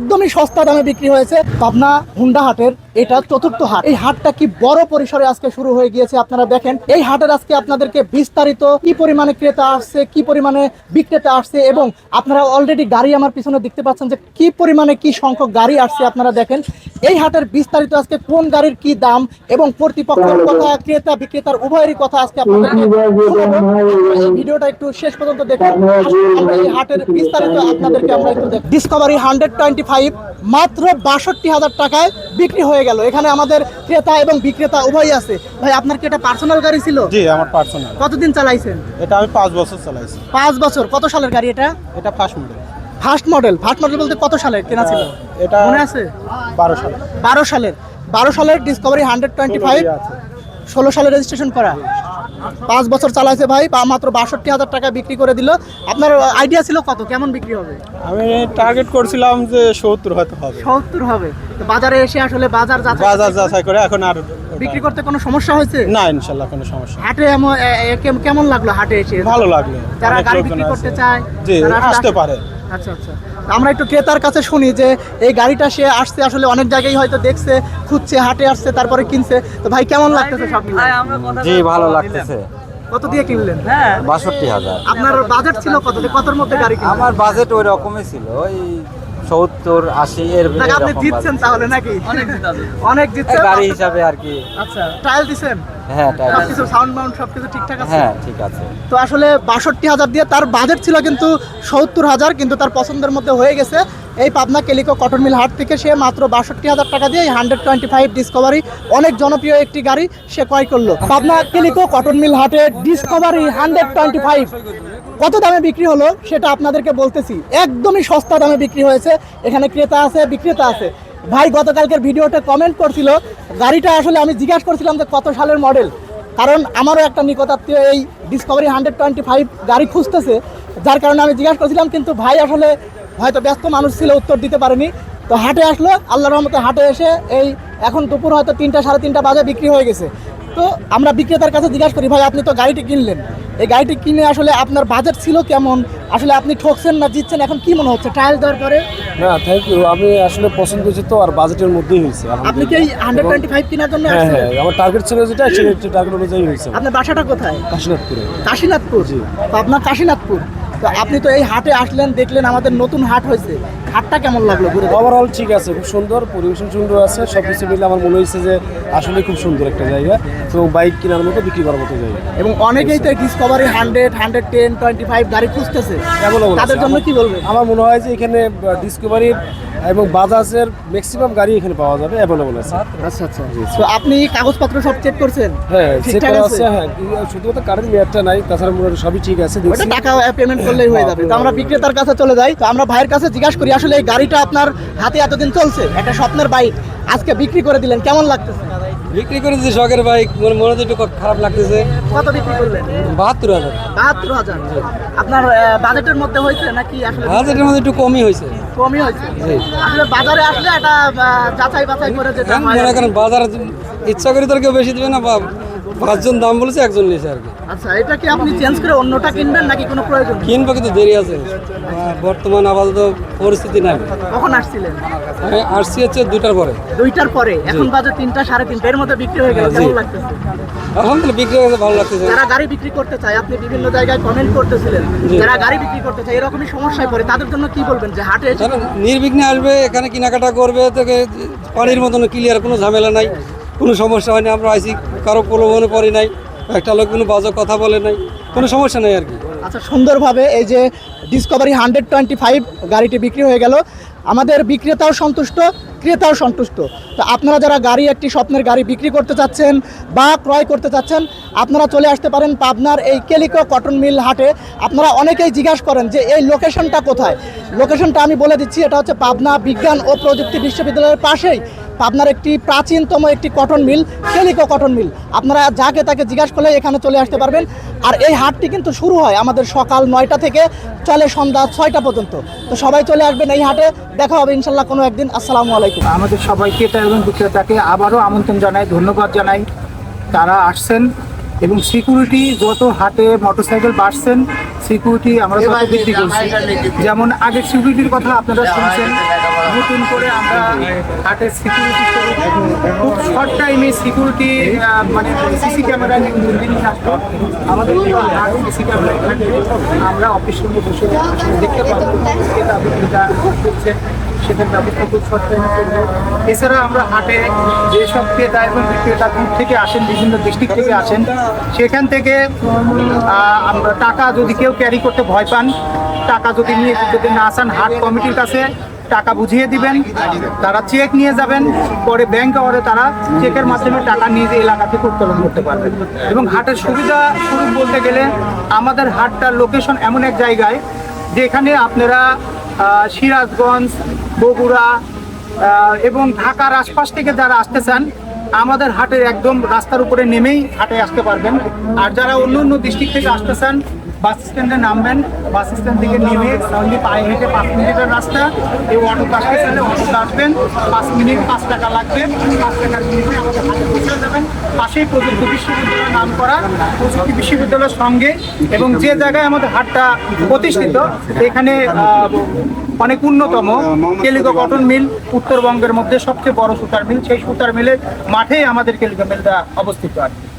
একদমই সস্তা দামে বিক্রি হয়েছে পাবনা হুন্ডা হাটের এটা চতুর্থ হাট। এই হাটটা কি বড় পরিসরে আজকে শুরু হয়ে গিয়েছে? আপনারা দেখেন এই হাটের আজকে আপনাদেরকে বিস্তারিত কি পরিমাণে ক্রেতা আসছে কি পরিমাণে বিক্রেতা আসছে এবং আপনারা অলরেডি গাড়ি আমার পিছনে দেখতে পাচ্ছেন যে কি পরিমাণে কি সংখ্যক গাড়ি আসছে আপনারা দেখেন। এই হাটের বিস্তারিত আজকে কোন গাড়ির কি দাম এবং কর্তৃপক্ষের কথা ক্রেতা বিক্রেতার উভয়েরই কথা আজকে আপনাদেরকে ভিডিওটা একটু শেষ পর্যন্ত দেখুন। এই হাটের বিস্তারিত আপনাদেরকে আমরা একটু দেখ ডিসকভারি হান্ড্রেড টোয়েন্টি ফাইভ মাত্র বাষট্টি হাজার টাকায় বিক্রি হয়ে গেল। এখানে আমাদের ক্রেতা এবং বিক্রেতা উভয়ই আছে। ভাই আপনার কি এটা পার্সোনাল গাড়ি ছিল? জি আমার পার্সোনাল কতদিন চালাইছেন? এটা আমি পাঁচ বছর চালাইছি। পাঁচ বছর। কত সালের গাড়ি এটা? এটা first model first model first model বলতে কত সালের? কেনা ছিল? এটা মনে আছে? বারো সালে বারো সালের। বারো সালের ডিসকভারি হান্ড্রেড টোয়েন্টি ফাইভ ষোলো সালে রেজিস্ট্রেশন করা। পাঁচ বছর চালাইছে ভাই বা মাত্র বাষট্টি হাজার টাকা বিক্রি করে দিল। আপনার আইডিয়া ছিল কত? কেমন বিক্রি হবে? আমি টার্গেট করছিলাম যে সত্তর হয়তো হবে। সত্তর হবে। তো বাজারে এসে আসলে বাজার যাচাই বাজার যাচাই করে এখন আর বিক্রি করতে কোনো সমস্যা হয়েছে? না ইনশাল্লাহ কোনো সমস্যা হাটে কেমন লাগল হাটে এসে? ভালো লাগল। যারা গাড়ি বিক্রি করতে চায় জি আসতে পারে। আচ্ছা আচ্ছা। আমরা একটু ক্রেতার কাছে শুনি যে এই গাড়িটা সে আসছে আসলে অনেক জায়গায় হয়তো দেখছে খুঁজছে হাটে আসছে তারপরে কিনছে। তো ভাই কেমন লাগতেছে সব জি ভালো লাগতেছে। কত দিয়ে কিনলেন? বাষট্টি হাজার। আপনার বাজেট ছিল কত? কতর মধ্যে গাড়ি আমার বাজেট ওই রকমই ছিল ওই সত্তর আশি এর আপনি জিতছেন তাহলে নাকি? অনেক জিতছেন। গাড়ি হিসাবে আর কি। আচ্ছা ট্রায়াল দিছেন? হ্যাঁ সবকিছু সাউন্ড মাউন্ড সবকিছু ঠিকঠাক আছে? হ্যাঁ ঠিক আছে। তো আসলে বাষট্টি হাজার দিয়ে তার বাজেট ছিল কিন্তু সত্তর হাজার কিন্তু তার পছন্দের মধ্যে হয়ে গেছে। এই পাবনা কেলিকো কটন মিল হাট থেকে সে মাত্র বাষট্টি হাজার টাকা দিয়ে হান্ড্রেড টোয়েন্টি ফাইভ ডিসকভারি অনেক জনপ্রিয় একটি গাড়ি সে ক্রয় করল। পাবনা কেলিকো কটন মিল হাটে ডিসকভারি হান্ড্রেড টোয়েন্টি ফাইভ কত দামে বিক্রি হলো সেটা আপনাদেরকে বলতেছি। একদমই সস্তা দামে বিক্রি হয়েছে। এখানে ক্রেতা আছে বিক্রেতা আছে। ভাই গতকালকের ভিডিওটা কমেন্ট করছিল, গাড়িটা আসলে আমি জিজ্ঞাসা করছিলাম যে কত সালের মডেল কারণ আমারও একটা নিকটাত্মীয় এই ডিসকভারি হান্ড্রেড টোয়েন্টি ফাইভ গাড়ি খুঁজতেছে, যার কারণে আমি জিজ্ঞাসা করছিলাম, কিন্তু ভাই আসলে হয়তো ব্যস্ত মানুষ ছিল, উত্তর দিতে পারেনি। তো হাটে আসলো আল্লাহ রহমতে হাটে এসে এই এখন দুপুর হয়তো তিনটা, সাড়ে তিনটা বাজে বিক্রি হয়ে গেছে। তো আমরা বিক্রেতার কাছে জিজ্ঞাসা করি ভাই আপনি তো গাড়িটি কিনলেন। এই গাড়িটি কিনে আসলে আপনার বাজেট ছিল কেমন? আসলে আপনি ঠকছেন না জিতছেন? এখন কি মনে হচ্ছে? ট্রায়াল দেওয়ার পরে? না থ্যাংক ইউ আমি আসলে পছন্দ হয়েছে তো আর বাজেটের মধ্যেই হয়েছে। আপনি কি হান্ড্রেড টোয়েন্টি ফাইভ কেনার জন্য হ্যাঁ হ্যাঁ আমার টার্গেট ছিল যেটা সেটা টার্গেট অনুযায়ী হয়েছে। আপনার বাসাটা কোথায়? কাশীনাথপুরে। কাশীনাথপুর? তো আপনার কাশীনাথপুর। তো আপনি তো এই হাটে আসলেন দেখলেন আমাদের নতুন হাট হয়েছে। হাটটা কেমন লাগল ওভারঅল ঠিক আছে খুব সুন্দর পরিবেশন সুন্দর আছে সব কিছু মিলে আমার মনে হয়েছে যে আসলে খুব সুন্দর একটা জায়গা এবং বাইক কেনার মতো বিক্রি করার মতো জায়গা। এবং অনেকেই তো Discovery hundred hundred ten twenty five গাড়ি খুঁজতেছে। তাদের জন্য কি বলবেন? আমার মনে হয় যে এখানে ডিসকভারির এবং বাজাজের ম্যাক্সিমাম গাড়ি এখানে পাওয়া যাবে অ্যাভেলেবল আছে। আচ্ছা আচ্ছা। তো আপনি কাগজপত্র সব চেক করছেন? হ্যাঁ চেক করা আছে? হ্যাঁ শুধুমাত্র কারেন্ট মেয়াদটা নাই তাছাড়া মনে হয় সবই ঠিক আছে টাকা পেমেন্ট করলেই হয়ে যাবে। তো আমরা বিক্রেতার কাছে চলে যাই তো আমরা ভাইয়ের কাছে জিজ্ঞাসা করি আসলে এই গাড়িটা আপনার হাতে এতদিন চলছে একটা স্বপ্নের বাইক। আজকে বিক্রি করে দিলেন কেমন লাগতেছে? বিক্রি করেছি শখের বাইক মনে মনে তো একটু খারাপ লাগতেছে। কত বিক্রি করলেন? বাহাত্তর হাজার। বাহাত্তর হাজার। আপনার বাজেটের মধ্যে হয়েছে নাকি আসলে বাজেটের মধ্যে একটু কমই হয়েছে। কমই হয়েছে। আসলে বাজারে আসলে আহ, যাচাই বাছাই করে এখন হয় মনে করেন বাজার ইচ্ছা করে তো আর কেউ বেশি দেবে না বা পাঁচজন দাম বলেছে একজন নিয়েছে আর কি। আচ্ছা এটা কি আপনি চেঞ্জ করে অন্যটা কিনবেন নাকি কোনো প্রয়োজন? কিনবো কিন্তু দেরি আছে। বর্তমান আপাতত পরিস্থিতি নাই। কখন আসছিলেন? আমি আসছি হচ্ছে দুটার পরে। দুইটার পরে। এখন বাজে তিনটা সাড়ে তিনটা। এর মধ্যে বিক্রি হয়ে গেল জি। কেমন লাগতেছে? আলহামদুলিল্লাহ বিক্রি হয়ে ভালো লাগতেছে। যারা গাড়ি বিক্রি করতে চায় আপনি বিভিন্ন জায়গায় কমেন্ট করতেছিলেন। যারা গাড়ি বিক্রি করতে চায় এরকমই সমস্যায় পড়ে তাদের জন্য কি বলবেন যে হাটে নির্বিঘ্নে আসবে এখানে কেনাকাটা করবে তোকে পানির মতন ক্লিয়ার কোনো ঝামেলা নাই। কোনো সমস্যা হয়নি, আমরা আইসি, কারও প্রলোভনে পড়ি নাই, একটা লোক কোনো বাজে কথা বলে নাই, কোনো সমস্যা নেই আর কি। আচ্ছা সুন্দরভাবে এই যে ডিসকভারি হান্ড্রেড টোয়েন্টি ফাইভ গাড়িটি বিক্রি হয়ে গেল, আমাদের বিক্রেতাও সন্তুষ্ট, ক্রেতাও সন্তুষ্ট। তো আপনারা যারা গাড়ি, একটি স্বপ্নের গাড়ি বিক্রি করতে চাচ্ছেন বা ক্রয় করতে চাচ্ছেন, আপনারা চলে আসতে পারেন পাবনার এই কেলিকো কটন মিল হাটে। আপনারা অনেকেই জিজ্ঞাসা করেন যে এই লোকেশনটা কোথায়? লোকেশনটা আমি বলে দিচ্ছি, এটা হচ্ছে পাবনা বিজ্ঞান ও প্রযুক্তি বিশ্ববিদ্যালয়ের পাশেই। পাবনার একটি প্রাচীনতম একটি cotton mill, Calico cotton mill. আপনারা যাকে তাকে জিজ্ঞাসা করলে এখানে চলে আসতে পারবেন। আর এই হাটটি কিন্তু শুরু হয় আমাদের সকাল নয়টা থেকে চলে সন্ধ্যা ছয়টা পর্যন্ত। তো সবাই চলে আসবেন এই হাটে। দেখা হবে ইনশাল্লাহ কোনো একদিন। আসসালামু আলাইকুম। আমাদের সবাইকে এটা এবং বিক্রেতাকে আবারও আমন্ত্রণ জানাই, ধন্যবাদ জানাই। তারা আসছেন। এবং সিকিউরিটি যত হাটে মোটরসাইকেল বাড়ছেন সিকিউরিটি আমরা তত বৃদ্ধি করছি। যেমন আগের সিকিউরিটির কথা আপনারা শুনছেন নতুন করে আমরা হাটের সিকিউরিটি খুব শর্ট টাইমে সিকিউরিটি মানে সিসি ক্যামেরা আসতো আমাদের সিসি ক্যামেরা আমরা অফিস রুমে বসে দেখতে পাবো। যেটা আপনি যেটা করছেন সেটার ব্যবস্থা খুব টাইমে এছাড়া আমরা হাটে যেসব ক্রেতা এবং বিক্রেতা দূর থেকে আসেন, বিভিন্ন ডিস্ট্রিক্ট থেকে আসেন, সেখান থেকে আমরা টাকা যদি কেউ ক্যারি করতে ভয় পান, টাকা যদি নিয়ে যদি না আসেন, হাট কমিটির কাছে টাকা বুঝিয়ে দিবেন, তারা চেক নিয়ে যাবেন, পরে ব্যাংক আওয়ারে তারা চেকের মাধ্যমে টাকা নিয়ে যে এলাকা থেকে উত্তোলন করতে পারবেন এবং হাটের সুবিধা স্বরূপ বলতে গেলে, আমাদের হাটটার লোকেশন এমন এক জায়গায়, যেখানে আপনারা সিরাজগঞ্জ, বগুড়া এবং ঢাকার আশপাশ থেকে যারা আসতে চান, আমাদের হাটের একদম রাস্তার উপরে নেমেই হাটে আসতে পারবেন। আর যারা অন্য অন্য ডিস্ট্রিক্ট থেকে আসতে চান বাস স্ট্যান্ডে নামবেন, বাস স্ট্যান্ড থেকে নেমে অনলি পায়ে হেঁটে পাঁচ মিনিটের রাস্তা, এই অটো আসতে চাইলে অটোতে আসবেন, পাঁচ মিনিট, পাঁচ টাকা লাগবে, পাঁচ টাকার মিনিটে আমাদের হাটে পৌঁছে যাবেন। পাশেই প্রযুক্তি বিশ্ববিদ্যালয়ের নাম করা প্রযুক্তি বিশ্ববিদ্যালয়ের সঙ্গে এবং যে জায়গায় আমাদের হাটটা প্রতিষ্ঠিত, এখানে অনেক উন্নতম কেলিকো কটন মিল উত্তরবঙ্গের মধ্যে সবচেয়ে বড় সুতার মিল, সেই সুতার মিলের মাঠেই আমাদের কেলিকো মিলটা অবস্থিত আছে